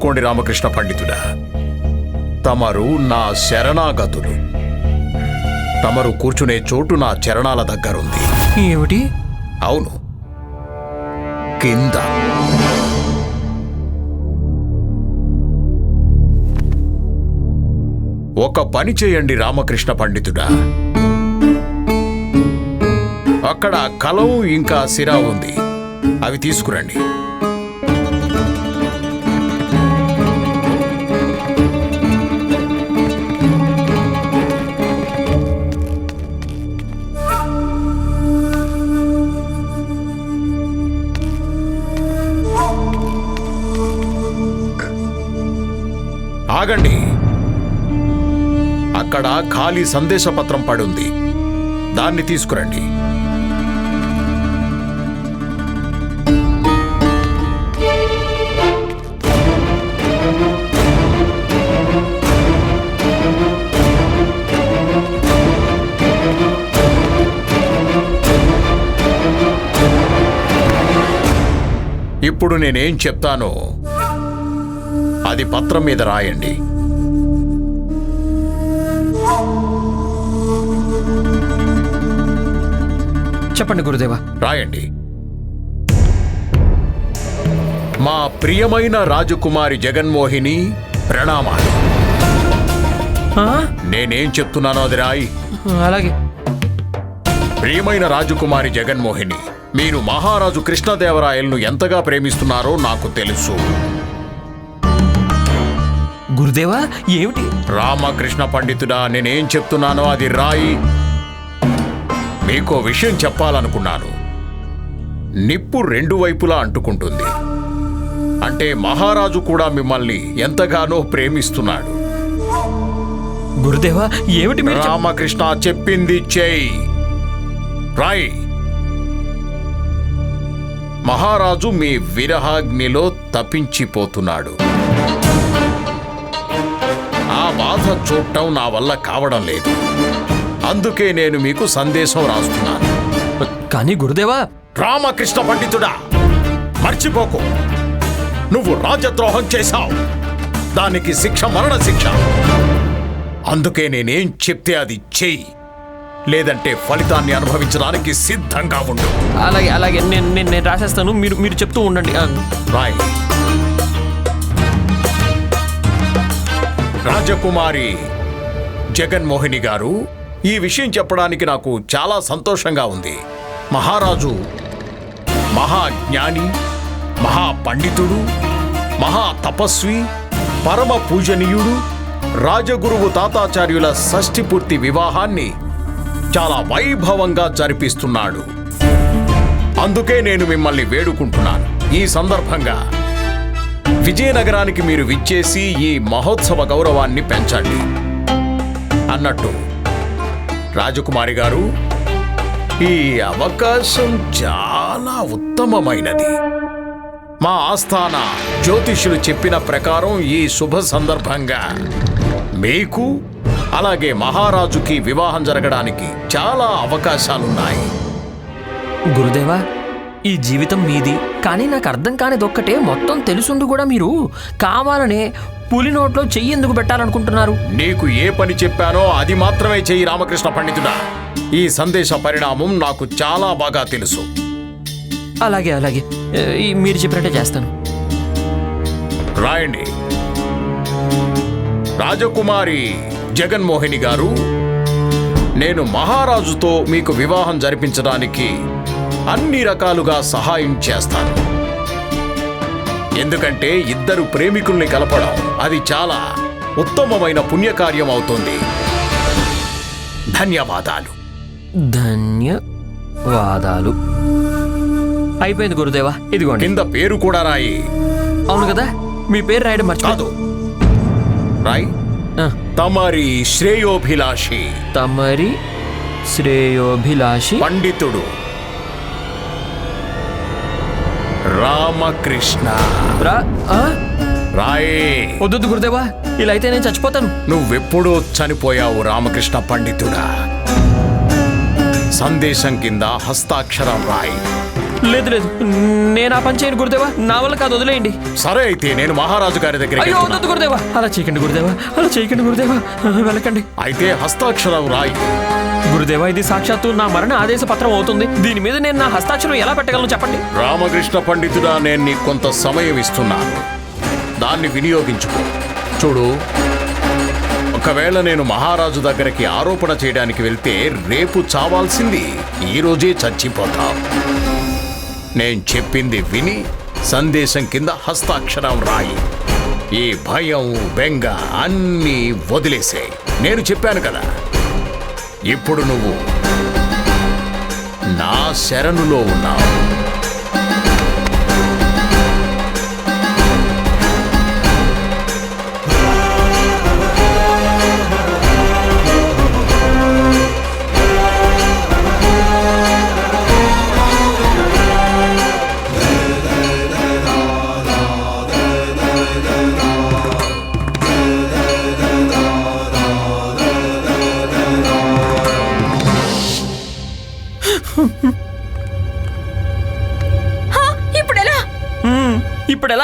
గుర్తుంచుకోండి రామకృష్ణ పండితుడా. తమరు నా శరణాగతులు. తమరు కూర్చునే చోటు నా చరణాల దగ్గరుంది. ఏమిటి? అవును. కింద. ఒక పని చేయండి రామకృష్ణ పండితుడా. అక్కడ కలం ఇంకా సిరా ఉంది. అవి తీసుకురండి. అక్కడ ఖాళీ సందేశపత్రం పడుంది. దాన్ని తీసుకురండి. ఇప్పుడు నేనేం చెప్తానో అది పత్రం మీద రాయండి. చెప్పండి గురుదేవా. రాయండి. మా ప్రియమైన రాజకుమారి జగన్మోహిని ప్రణామాలు? నేనేం చెప్తున్నానో అది రాయి. అలాగే. ప్రియమైన రాజకుమారి జగన్మోహిని మీరు మహారాజు కృష్ణదేవరాయలను ఎంతగా ప్రేమిస్తున్నారో నాకు తెలుసు. గురుదేవా ఏమిటి? రామకృష్ణ పండితుడా నేనేం చెప్తున్నానో అది రాయి. మీకో విషయం చెప్పాలనుకున్నాను. నిప్పు రెండు వైపులా అంటుకుంటుంది. అంటే మహారాజు కూడా మిమ్మల్ని ఎంతగానో ప్రేమిస్తున్నాడు. గురుదేవా ఏమిటి మీరు చెప్- రామకృష్ణ చెప్పింది చేయి. రాయ్. మహారాజు మీ విరహాగ్నిలో తప్పించిపోతున్నాడు ఆ బాధ చూడటం నా వల్ల కావడం లేదు. అందుకే నేను మీకు సందేశం రాస్తున్నాను. కానీ గురుదేవా! రామకృష్ణ పండితుడా మర్చిపోకు. నువ్వు రాజద్రోహం చేశావు. దానికి శిక్ష మరణ శిక్ష. అందుకే నేనేం చెప్తే అది చెయ్యి. లేదంటే ఫలితాన్ని అనుభవించడానికి సిద్ధంగా ఉండు. అలాగే అలాగే. నేను నేను నేను రాసేస్తాను. మీరు మీరు చెప్తూ ఉండండి. రాయ్. రాజకుమారి జగన్మోహిని గారు ఈ విషయం చెప్పడానికి నాకు చాలా సంతోషంగా ఉంది. మహారాజు మహాజ్ఞాని మహాపండితుడు మహా తపస్వి పరమ పూజనీయుడు రాజగురువు తాతాచార్యుల షష్ఠిపూర్తి వివాహాన్ని చాలా వైభవంగా జరిపిస్తున్నాడు. అందుకే నేను మిమ్మల్ని వేడుకుంటున్నాను. ఈ సందర్భంగా విజయనగరానికి మీరు విచ్చేసి ఈ మహోత్సవ గౌరవాన్ని పెంచండి. అన్నట్టు రాజకుమారి గారు ఈ అవకాశం చాలా ఉత్తమమైనది. మా ఆస్థాన జ్యోతిష్యులు చెప్పిన ప్రకారం ఈ శుభ సందర్భంగా మీకు అలాగే మహారాజుకి వివాహం జరగడానికి చాలా అవకాశాలున్నాయి. గురుదేవా ఈ జీవితం మీది. కానీ నాకు అర్థం కానిదొక్కటే మొత్తం తెలుసుండి కూడా మీరు. కావాలనే పులి నోట్లో చెయ్యి ఎందుకు పెట్టాలనుకుంటున్నారు? నీకు ఏ పని చెప్పానో అది మాత్రమే చెయ్యి రామకృష్ణ పండితుడా. ఈ సందేశ పరిణామం నాకు చాలా బాగా తెలుసు. అలాగే అలాగే. ఈ మీరు చెప్పినట్టే చేస్తాను. రాయండి. రాజకుమారి జగన్మోహిని గారు నేను మహారాజుతో మీకు వివాహం జరిపించడానికి అన్ని రకాలుగా సహాయం చేస్తాను. ఎందుకంటే ఇద్దరు ప్రేమికుల్ని కలపడం అది చాలా ఉత్తమమైన పుణ్యకార్యం అవుతుంది. ధన్యవాదాలు. ధన్యవాదాలు. అయిపోయింది గురుదేవా ఇదిగోండి. కింద పేరు కూడా రాయి. అవును కదా మీ పేరు రాయడం మర్చిపోదు రాయి. తమరి శ్రేయోభిలాషి. తమరి శ్రేయోభిలాషి. పండితుడు. రామకృష్ణ. రా- ఆ? రాయే. వద్దొద్దు గురుదేవా ఇలా అయితే నేను చచ్చిపోతాను. నువ్వెప్పుడూ చనిపోయావు రామకృష్ణ పండితుడా? సందేశం కింద హస్తాక్షరం రాయి. లేదు లేదు. నేను ఆ పని చేయను గురుదేవా. నా వల్ల కాదు వదిలేయండి. సరే అయితే నేను మహారాజు గారి దగ్గరికి అయ్యో వెళ్తున్నా. వద్దు గురుదేవా. అలా చేయకండి గురుదేవా. అలా చేయకండి గురుదేవా. వెళ్ళకండి. అయితే హస్తాక్షరం రాయి. గురుదేవా ఇది సాక్షాత్తు నా మరణ ఆదేశ పత్రం అవుతుంది. దీని మీద నేను నా హస్తాక్షరం ఎలా పెట్టగలను చెప్పండి? రామకృష్ణ పండితుడా నేను నీకు కొంత సమయం ఇస్తున్నాను. దాన్ని వినియోగించుకో. చూడు ఒకవేళ నేను మహారాజు దగ్గరికి ఆరోపణ చేయడానికి వెళ్తే రేపు చావాల్సింది ఈరోజే చచ్చిపోతా. నేను చెప్పింది విని సందేశం కింద హస్తాక్షరం రాయి. ఈ భయం బెంగ అన్నీ వదిలేసే నేను చెప్పాను కదా ఇప్పుడు నువ్వు నా శరణులో ఉన్నావు.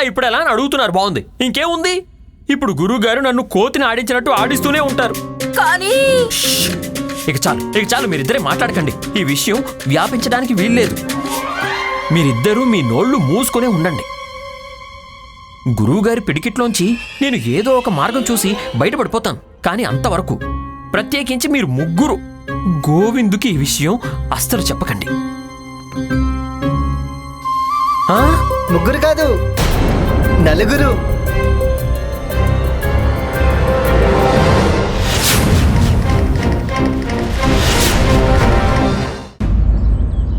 ఇప్పుడు ఎలా అని అడుగుతున్నారు. బాగుంది. ఇంకేముంది? ఇప్పుడు గురువు గారు నన్ను కోతిని ఆడించినట్టు ఆడిస్తూనే ఉంటారు. కానీ ఇక చాలు ఇక చాలు మీరిద్దరే మాట్లాడకండి. ఈ విషయం వ్యాపించడానికి వీల్లేదు. మీరిద్దరూ మీ నోళ్ళు మూసుకునే ఉండండి. గురువుగారి పిడికిట్లోంచి నేను ఏదో ఒక మార్గం చూసి బయటపడిపోతాను కానీ అంతవరకు. ప్రత్యేకించి మీరు ముగ్గురు గోవిందుకి ఈ విషయం అస్సలు చెప్పకండి? ముగ్గురు కాదు. నలుగురు.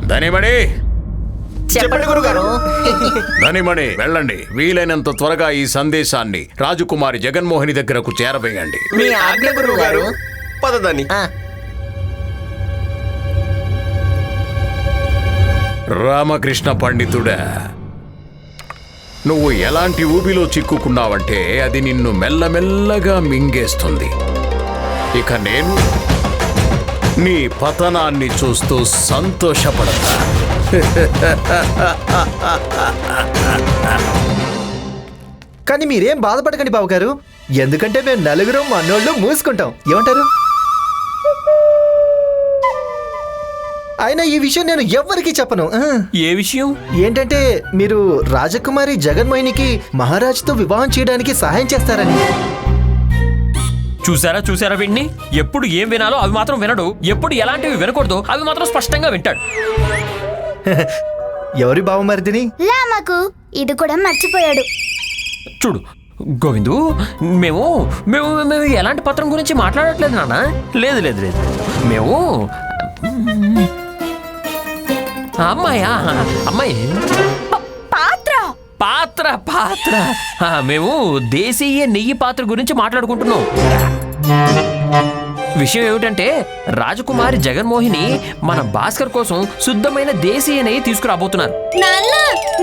ధనిమణి. చెప్పండి గురుగారు. ధనిమణి వెళ్ళండి. వీలైనంత త్వరగా ఈ సందేశాన్ని రాజకుమారి జగన్మోహిని దగ్గరకు చేరవేయండి. మీ ఆజ్ఞ గురువు గారు పదదని రామకృష్ణ పండితుడా. నువ్వు ఎలాంటి ఊబిలో చిక్కుకున్నావంటే అది నిన్ను మెల్లమెల్లగా మింగేస్తుంది. ఇక నేను నీ పతనాన్ని చూస్తూ సంతోషపడతా. కానీ మీరేం బాధపడకండి బాబు గారు ఎందుకంటే మేము నలుగురం మనోళ్ళు మూసుకుంటాం. ఏమంటారు? అయినా ఈ విషయం నేను ఎవ్వరికీ చెప్పను. ఆ. ఏ విషయం? ఏంటంటే మీరు రాజకుమారి జగన్మోహినికి మహారాజుతో వివాహం చేయడానికి సహాయం చేస్తారని. చూసారా చూసారా వీడిని ఎప్పుడు ఏం వినాలో అవి మాత్రం వినడు. ఎప్పుడు ఎలాంటివి వినకూడదో అవి మాత్రం స్పష్టంగా వింటాడు. ఎవరి బావమరిదిని లామకు ఇది కూడా మర్చిపోయాడు. చూడు గోవిందు మేము మేము మేము ఎలాంటి పత్రం గురించి మాట్లాడట్లేదు నాన్న. లేదు లేదు లేదు. మేము అమ్మాయా? అమ్మాయి? పాత్ర! పాత్ర పాత్ర. మేము దేశీయ నెయ్యి పాత్ర గురించి మాట్లాడుకుంటున్నాం. విషయం ఏమిటంటే రాజకుమారి జగన్మోహిని మన భాస్కర్ కోసం శుద్ధమైన దేశీయ నెయ్యి తీసుకురాబోతున్నారు. నాన్న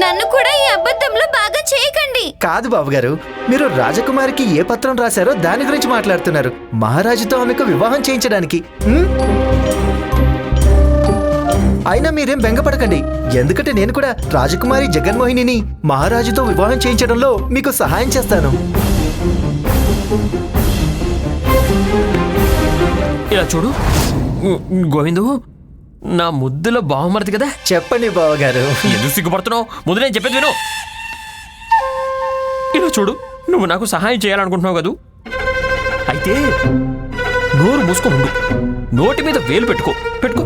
నన్ను కూడా ఈ అబద్ధంలో బాగా చేయకండి. కాదు బాబు గారు మీరు రాజకుమారికి ఏ పత్రం రాశారో దాని గురించి మాట్లాడుతున్నారు. మహారాజుతో ఆమెకు వివాహం చేయించడానికి? అయినా మీరేం బెంగపడకండి. ఎందుకంటే నేను కూడా రాజకుమారి జగన్మోహినిని మహారాజుతో వివాహం చేయించడంలో మీకు సహాయం చేస్తాను. ఇలా చూడు. గోవిందు నా ముద్దుల బావమరిది కదా? చెప్పండి బావగారు. ఎందుకు సిగ్గుపడుతున్నావు? ముందు నేను చెప్పేది విను. ఇలా చూడు నువ్వు నాకు సహాయం చేయాలనుకుంటున్నావు కదూ? అయితే నోరు మూసుకొని ఉండు నోటి మీద వేలు పెట్టుకో. పెట్టుకో.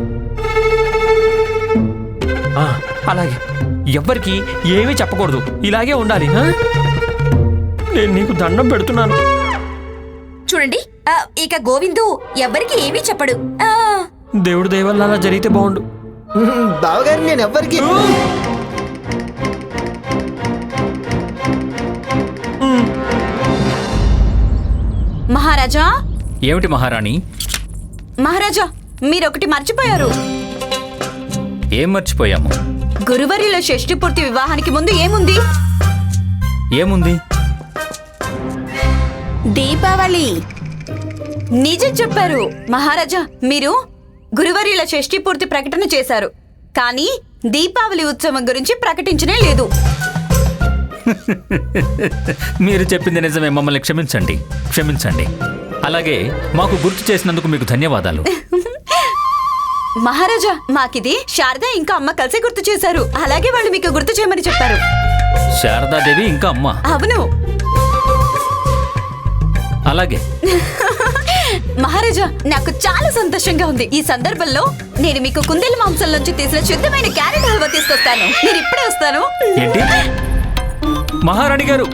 అలాగే. ఎవ్వరికి ఏమీ చెప్పకూడదు. ఇలాగే ఉండాలి? నేను నీకు దండం పెడుతున్నాను. చూడండి ఆ, ఇక గోవిందు ఎవ్వరికి ఏమీ చెప్పడు. ఆ, దేవుడి దయ వల్ల అలా జరిగితే బాగుండు. బావగారు నేను ఎవ్వరికి మహారాజా? ఏమిటి మహారాణి? మహారాజా మీరొకటి మర్చిపోయారు. ఏం మర్చిపోయాము? గురువర్యుల షష్ఠి పూర్తి వివాహానికి ముందు ఏముంది? ఏముంది? దీపావళి. నిజం చెప్పారు మహారాజా. మీరు గురువర్యుల షష్ఠి పూర్తి ప్రకటన చేశారు. కానీ దీపావళి ఉత్సవం గురించి ప్రకటించనే లేదు. మీరు చెప్పింది నిజమే. మమ్మల్ని క్షమించండి. క్షమించండి. అలాగే మాకు గుర్తు చేసినందుకు మీకు ధన్యవాదాలు. మహారాజా మాకిది శారద ఇంకా అమ్మ కలిసి గుర్తు చేశారు. అలాగే వాళ్ళు మీకు గుర్తు చేయమని చెప్పారు. శారదాదేవి ఇంకా అమ్మ. అవును. అలాగే. మహారాజా నాకు చాలా సంతోషంగా ఉంది. ఈ సందర్భంలో నేను మీకు కుందేలు మాంసం నుంచి తీసిన శుద్ధమైన క్యారెట్ హల్వా తీసుకొస్తాను. నేను ఇప్పుడే వస్తాను. ఏంటి? మహారాణి గారు.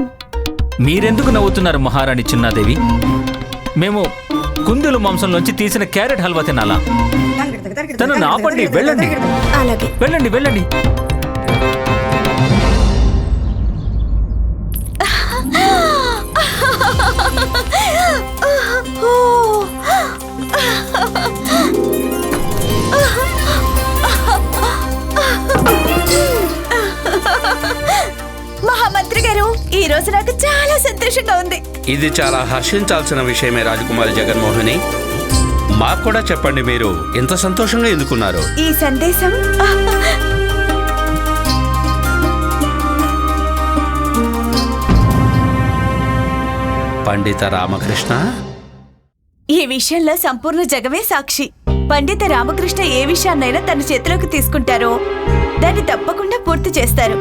మీరెందుకు నవ్వుతున్నారు మహారాణి చిన్నాదేవి? మేము కుందులు మాంసంలోంచి తీసిన క్యారెట్ హల్వా తినాలా? తను ఆపండి వెళ్ళండి. వెళ్ళండి వెళ్ళండి. ఈ రోజు నాకు చాలా సంతోషంగా ఉంది. ఇది చాలా హర్షించాల్సిన విషయమే రాజకుమారి జగన్మోహిని. మాకు కూడా చెప్పండి మీరు ఇంత సంతోషంగా ఎందుకున్నారు? ఈ సందేశం? పండిత రామకృష్ణ? ఈ విషయంలో సంపూర్ణ జగమే సాక్షి. పండిత రామకృష్ణ ఏ విషయాన్నైనా తన చేతిలోకి తీసుకుంటారో దాన్ని తప్పకుండా పూర్తి చేస్తారు.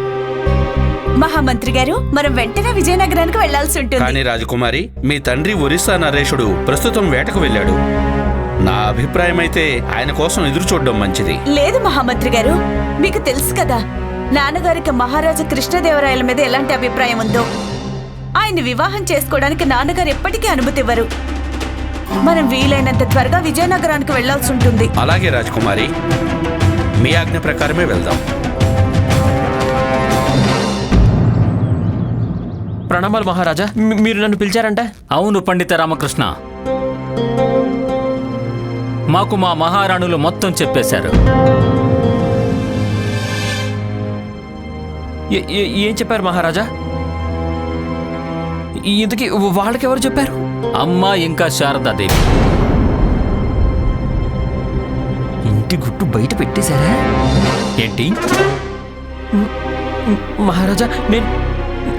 మహామంత్రి గారు మనం వెంటనే విజయనగరానికి వెళ్ళాల్సి ఉంటుంది. కానీ రాజకుమారి మీ తండ్రి ఒరిస్సా నరేషుడు ప్రస్తుతం వేటకు వెళ్ళాడు. నా అభిప్రాయం అయితే ఆయన కోసం ఎదురు చూడడం మంచిది. లేదు మహామంత్రి గారు మీకు తెలుసు కదా నాన్నగారికి మహారాజా కృష్ణదేవరాయల మీద ఎలాంటి అభిప్రాయం ఉందో. ఆయన్ని వివాహం చేసుకోవడానికి నాన్నగారు ఎప్పటికీ అనుమతి ఇవ్వరు. మనం వీలైనంత త్వరగా విజయనగరానికి వెళ్ళాల్సి ఉంటుంది. అలాగే రాజకుమారి మీ ఆజ్ఞ ప్రకారమే వెళ్దాం. ప్రణామాలు మహారాజా. మీరు నన్ను పిలిచారంట? అవును పండిత రామకృష్ణ. మాకు మా మహారాణులు మొత్తం చెప్పేశారు. ఏ- చెప్పారు మహారాజా? ఇంతకీ వాళ్ళకి ఎవరు చెప్పారు? అమ్మ ఇంకా శారదాదేవి. ఇంటి గుట్టు బయట పెట్టేశారా? ఏంటి? మహారాజా నేను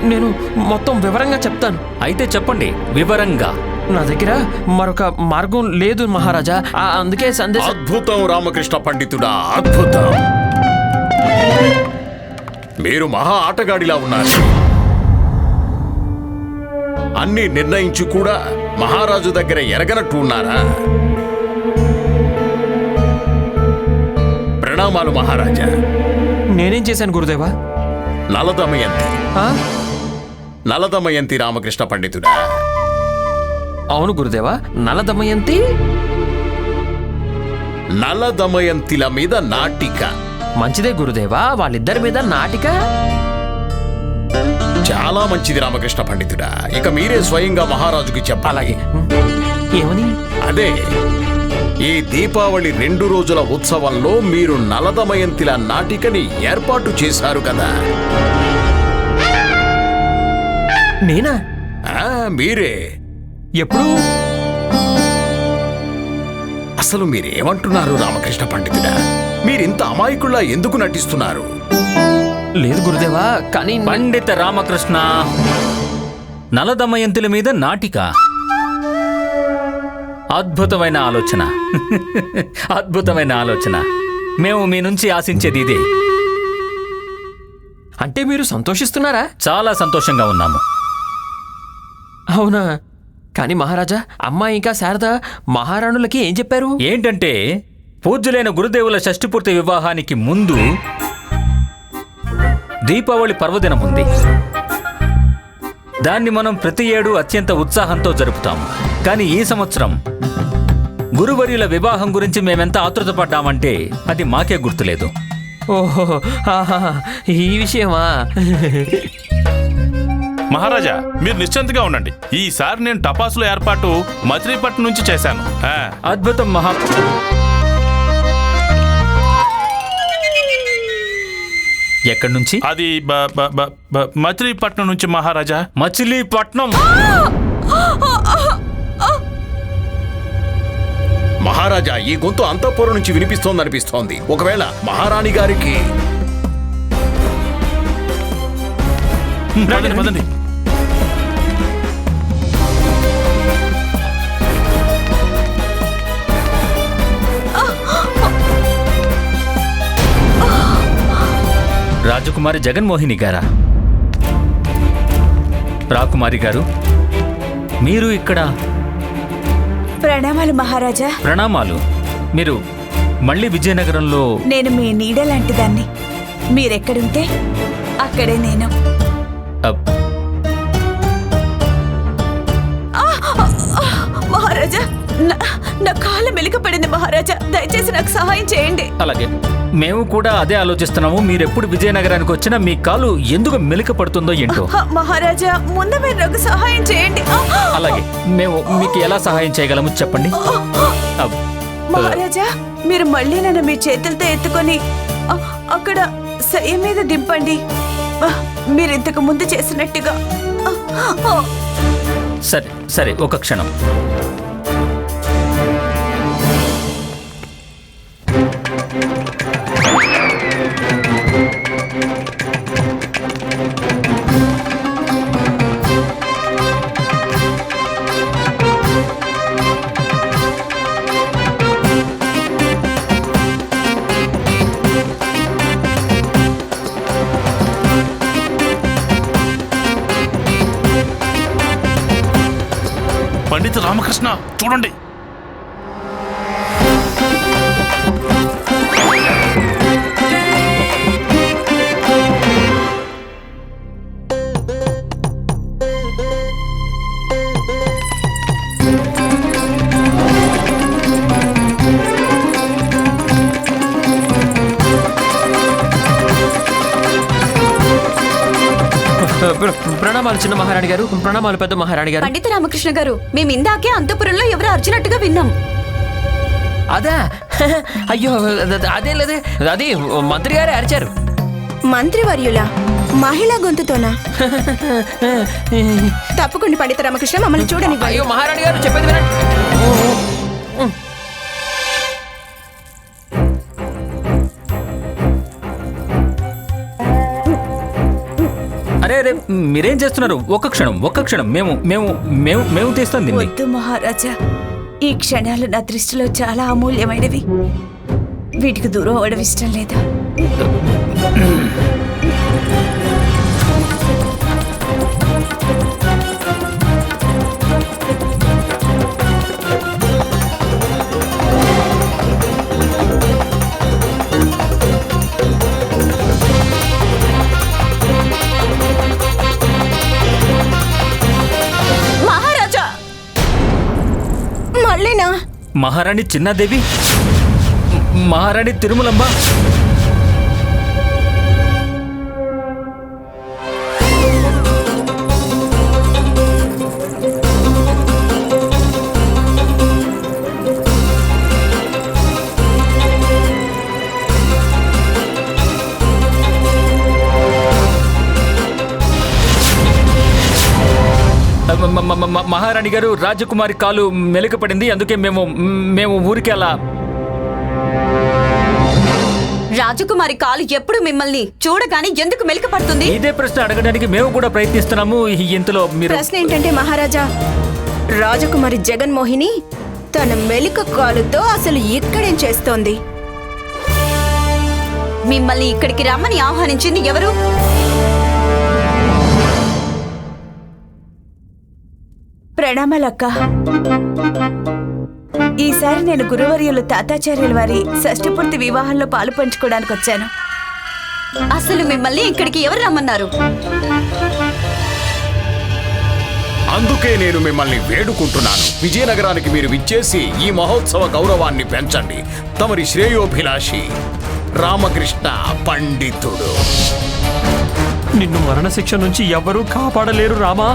నేను మొత్తం వివరంగా చెప్తాను. అయితే చెప్పండి వివరంగా. నా దగ్గర మరొక మార్గం లేదు మహారాజా. ఆ, అందుకే సందేశం అద్భుతం రామకృష్ణ పండితుడా అద్భుతం. మీరు మహా ఆటగాడిలా ఉన్నారు. అన్ని నిర్ణయించి కూడా మహారాజు దగ్గర ఎరగనట్టు ఉన్నారా? ప్రణామాలు మహారాజా. నేనేం చేశాను గురుదేవా? నలదమయంతి. ఆ? నలదమయంతి రామకృష్ణ పండితుడా. అవును గురుదేవా నలదమయంతి? నలదమయంతిల మీద నాటిక. మంచిదే గురుదేవా వాళ్ళిద్దరి మీద నాటిక? చాలా మంచిది రామకృష్ణ పండితుడా. ఇక మీరే స్వయంగా మహారాజుకి చెప్పాలి ఏమని? అదే ఈ దీపావళి రెండు రోజుల ఉత్సవంలో మీరు నలదమయంతిల నాటికని ఏర్పాటు చేశారు కదా. నేనా? ఆ, మీరే. ఎప్పుడు? అసలు మీరేమంటున్నారు రామకృష్ణ పండితుడా? మీరింత అమాయకుల్లా ఎందుకు నటిస్తున్నారు? లేదు గురుదేవా కానీ పండిత రామకృష్ణ నలదమయంతుల మీద నాటిక. అద్భుతమైన ఆలోచన. అద్భుతమైన ఆలోచన. మేము మీ నుంచి ఆశించేది ఇదే. అంటే మీరు సంతోషిస్తున్నారా? చాలా సంతోషంగా ఉన్నాము. అవునా? కానీ మహారాజా అమ్మ ఇంకా శారద మహారాణులకి ఏం చెప్పారు? ఏంటంటే పూజ్యులైన గురుదేవుల షష్ఠిపూర్తి వివాహానికి ముందు దీపావళి పర్వదినం ఉంది. దాన్ని మనం ప్రతి ఏడు అత్యంత ఉత్సాహంతో జరుపుతాం కానీ ఈ సంవత్సరం గురువర్యుల వివాహం గురించి మేమెంత ఆతృత పడ్డామంటే అది మాకే గుర్తులేదు. ఓహో ఈ విషయమా? మహారాజా మీరు నిశ్చింతగా ఉండండి. ఈసారి నేను టపాసుల ఏర్పాటు మచిలీపట్నం నుంచి చేశాను. అద్భుతం మహా. ఎక్కడి నుంచి? అది మచిలీపట్నం నుంచి మహారాజా. మచిలీపట్నం! మహారాజా ఈ గొంతు అంతఃపురం నుంచి వినిపిస్తోందనిపిస్తోంది. ఒకవేళ మహారాణి గారికి పదండి, పదండి. రాజకుమారి జగన్మోహిని గారా? రాకుమారి గారు మీరు ఇక్కడ ప్రణామాలు మహారాజా. ప్రణామాలు. మీరు మళ్ళీ విజయనగరంలో నేను మీ నీడ లాంటి దాన్ని మీరెక్కడుంటే అక్కడే నేను. మహారాజా నా- నా కాలు మెలికపడింది మహారాజా. దయచేసి నాకు సహాయం చేయండి. అలాగే. మేము కూడా అదే ఆలోచిస్తున్నాము. మీరెప్పుడు విజయనగరానికి వచ్చినా మీ కాలు ఎందుకు మెలిక పడుతుందో ఏంటో మహారాజా ముందు మీరు నాకు సహాయం చేయండి. అలాగే మేము మీకు ఎలా సహాయం చేయగలము చెప్పండి. మహారాజా మీరు మళ్ళీ నన్ను మీ చేతులతో ఎత్తుకొని అక్కడ సయ్య మీద దింపండి. మీరు ఇంతకు ముందు చేసినట్టుగా. సరే సరే ఒక క్షణం. చిన్న మహారాణి గారు ప్రణామాలు పెద్ద మహారాణి గారు. పండిత రామకృష్ణ గారు మేము ఇందాకే అంతపురంలో ఎవరో అర్జునట్టుగా విన్నాం. అదా? అయ్యో అద- అదే లేదే అది మంత్రి గారే అరిచారు. మంత్రివర్యుల? మహిళా గొంతుతోనా? తప్పకుండా పండిత రామకృష్ణ మమ్మల్ని చూడని అయ్యో మహారాణి గారు చెప్పేది వినండి. అరే మీరేం చేస్తున్నారు? ఒక్క క్షణం ఒక్క క్షణం. మేము మేము మేము మేము తీస్తాం దీన్ని. వద్దు మహారాజా. ఈ క్షణాలు నా దృష్టిలో చాలా అమూల్యమైనవి. వీటికి దూరం అవడం ఇష్టం లేదా? మహారాణి చిన్నాదేవి? మహారాణి తిరుమలమ్మ? మహారాణి గారు రాజకుమారి కాలు మెలికపడింది. అందుకే మేము మేము ఊరికి అలా. రాజకుమారి కాలు ఎప్పుడు మిమ్మల్ని చూడగానే ఎందుకు మెలిక పడుతుంది ఇదే ప్రశ్న అడగడానికి మేము కూడా ప్రయత్నిస్తున్నాము. ఇంతలో మీరు ప్రశ్న ఏంటంటే మహారాజా రాజకుమారి జగన్మోహిని తన మెలిక కాలుతో అసలు ఇక్కడేం చేస్తోంది? మిమ్మల్ని ఇక్కడికి రమ్మని ఆహ్వానించింది ఎవరు? ప్రణామాలక్క. ఈసారి నేను గురువర్యులు తాతాచార్యుల వారి షష్ఠపూర్తి వివాహంలో పాలు పంచుకోవడానికి వచ్చాను. అసలు మిమ్మల్ని ఇక్కడికి ఎవరు రమ్మన్నారు? అందుకే నేను మిమ్మల్ని వేడుకుంటున్నాను. విజయనగరానికి మీరు విచ్చేసి ఈ మహోత్సవ గౌరవాన్ని పెంచండి. తమరి శ్రేయోభిలాషి రామకృష్ణ పండితుడు. నిన్ను మరణశిక్ష నుంచి ఎవరూ కాపాడలేరు రామా.